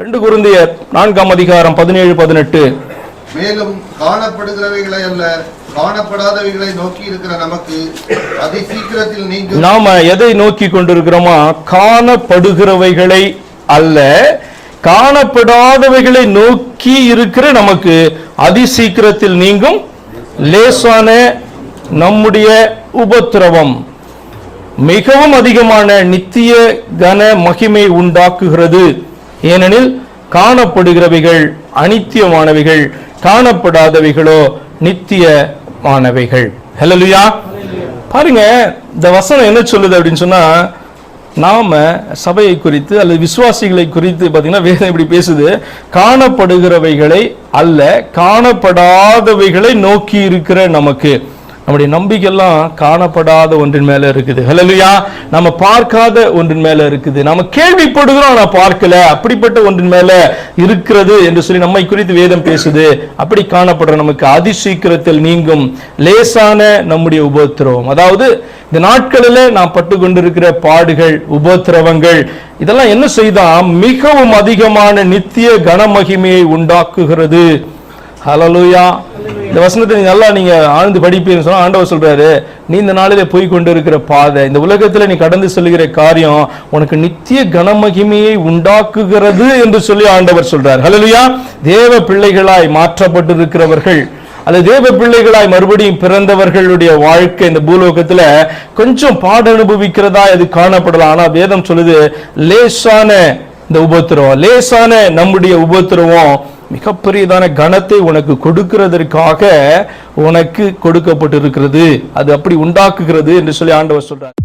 ரெண்டு குருந்தியர் நான்காம் அதிகாரம் பதினேழு பதினெட்டு. மேலும் காணப்படுகிறவைகளை அல்ல காணப்படாதவைகளை நோக்கி இருக்கிற நமக்கு அதி சீக்கிரத்தில் நீங்க நாம எதை நோக்கி கொண்டிருக்கிறோமா? காணப்படுகிறவைகளை அல்ல காணப்படாதவைகளை நோக்கி இருக்கிற நமக்கு அதிசீக்கிரத்தில் நீங்கும் லேசான நம்முடைய உபத்திரவம். மிகவும் அதிகமான நித்திய கன மகிமை உண்டாக்குகிறது. ஏனெனில் காணப்படுகிறவைகள் அனித்தியமானவைகள் காணப்படாதவைகளோ நித்தியமானவைகள். ஹalleluya பாருங்க இந்த வசனம் என்ன சொல்லுது அப்படின்னு சொன்னா நாம சபையை குறித்து அல்லது விசுவாசிகளை குறித்து பார்த்தீங்கன்னா வேதம் இப்படி பேசுது. காணப்படுகிறவைகளை அல்ல காணப்படாதவைகளை நோக்கி இருக்கிற நமக்கு. நம்முடைய நம்பிக்கையெல்லாம் காணப்படாத ஒன்றின் மேல இருக்குது. ஹலலுயா நம்ம பார்க்காத ஒன்றின் மேல இருக்குது. நம்ம கேள்விப்படுகிறோம் ஆனால் பார்க்கல. அப்படிப்பட்ட ஒன்றின் மேல இருக்கிறது என்று சொல்லி நம்மை குறித்து வேதம் பேசுது. அப்படி காணப்படுற நமக்கு அதிசீக்கிரத்தில் நீங்கும் லேசான நம்முடைய உபத்திரவம். அதாவது இந்த நாட்களில் நாம் பட்டு கொண்டிருக்கிற பாடுகள் உபத்திரவங்கள் இதெல்லாம் என்ன செய்தா? மிகவும் அதிகமான நித்திய கனமகிமையை உண்டாக்குகிறது. ஹலலுயா இந்த வசனத்தை நல்லா நீங்க ஆழ்ந்து படிப்பீங்கன்னு சொன்னா ஆண்டவர் சொல்றாரு. நீ இந்த நாளிலே போய் கொண்டு இருக்கிற பாதை இந்த உலகத்துல நீ கடந்து செல்கிற காரியம் உனக்கு நித்திய கனமகிமையை உண்டாக்குகிறது என்று சொல்லி ஆண்டவர் சொல்றார். ஹலலுயா தேவ பிள்ளைகளாய் மாற்றப்பட்டிருக்கிறவர்கள் அல்லது தேவ பிள்ளைகளாய் மறுபடியும் பிறந்தவர்களுடைய வாழ்க்கை இந்த பூலோகத்துல கொஞ்சம் பாட அனுபவிக்கிறதா இது காணப்படலாம். ஆனா வேதம் சொல்லுது லேசான இந்த உபத்திரவம் லேசான நம்முடைய உபத்திரவம் மிகப்பெரியதான கணத்தை உனக்கு கொடுக்கிறதற்காக உனக்கு கொடுக்கப்பட்டிருக்கிறது. அது அப்படி உண்டாக்குகிறது என்று சொல்லி ஆண்டவர் சொல்றார்.